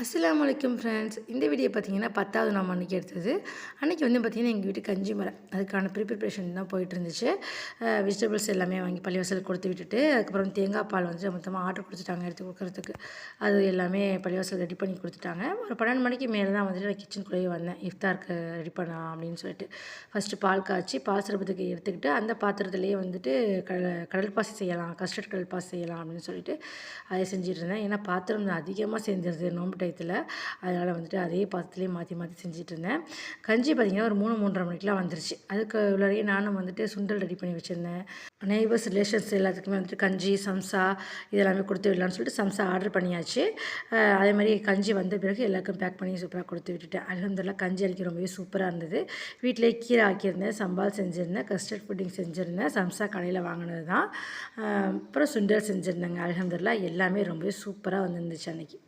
அஸ்லாம் வலைக்கம் ஃப்ரெண்ட்ஸ். இந்த வீடியோ பார்த்தீங்கன்னா பத்தாவது நாள் அன்றைக்கி எடுத்தது. அன்றைக்கி வந்து பார்த்திங்கன்னா எங்கள் வீட்டு கஞ்சி மரம். அதுக்கான ப்ரிப்ரேஷன் தான் போயிட்டு இருந்துச்சு வெஜிடபிள்ஸ் எல்லாமே வாங்கி பள்ளிவாசல் கொடுத்து விட்டுட்டு அதுக்கப்புறம் தேங்காய் பால் வந்து மொத்தமாக ஆர்டர் கொடுத்துட்டாங்க எடுத்து கொடுக்குறதுக்கு. அது எல்லாமே பள்ளிவாசல் ரெடி பண்ணி கொடுத்துட்டாங்க. ஒரு பன்னெண்டு மணிக்கு மேலே தான் வந்துட்டு நான் கிச்சனுக்குள்ளேயே வந்தேன். இஃப்தாருக்கு ரெடி பண்ணலாம் அப்படின்னு சொல்லிட்டு. ஃபஸ்ட்டு பால் காய்ச்சி பால் எடுத்துக்கிட்டு அந்த பாத்திரத்துலேயே வந்துட்டு கடல் கடல் பாசி செய்யலாம் கஸ்டர்ட் கடல் பாசி செய்யலாம் அப்படின்னு சொல்லிட்டு அதை செஞ்சுட்டு இருந்தேன். ஏன்னா பாத்திரம் அதிகமாக செஞ்சிருது நோம்பு டயத்தில் அதனால் வந்துட்டு அதே பாத்திரத்துலேயே மாற்றி மாற்றி செஞ்சுட்டு இருந்தேன் கஞ்சி பார்த்திங்கன்னா ஒரு மூணு மூன்றரை மணிக்கெலாம் வந்துருச்சு. அதுக்கு உள்ளறையே நானும் வந்துட்டு சுண்டல் ரெடி பண்ணி வச்சுருந்தேன். நெய்பர்ஸ் ரிலேஷன்ஸ் எல்லாத்துக்குமே வந்துட்டு கஞ்சி சம்சா இதெல்லாமே கொடுத்து விடலான்னு சொல்லிட்டு சம்சா ஆர்டர் பண்ணியாச்சு. அதே மாதிரி கஞ்சி வந்த பிறகு எல்லாருக்கும் பேக் பண்ணி சூப்பராக கொடுத்து விட்டுட்டேன். அலமதுல்லா கஞ்சி அடிக்க ரொம்பவே சூப்பராக இருந்தது. வீட்டிலே கீரை ஆக்கியிருந்தேன் சம்பால் செஞ்சுருந்தேன் கஸ்டர்ட் புட்டிங் செஞ்சுருந்தேன் சம்சா கடையில் வாங்கினது தான் அப்புறம் சுண்டல் செஞ்சுருந்தேங்க அலமதுல்லா எல்லாமே ரொம்பவே சூப்பராக வந்துருந்துச்சு அன்றைக்கி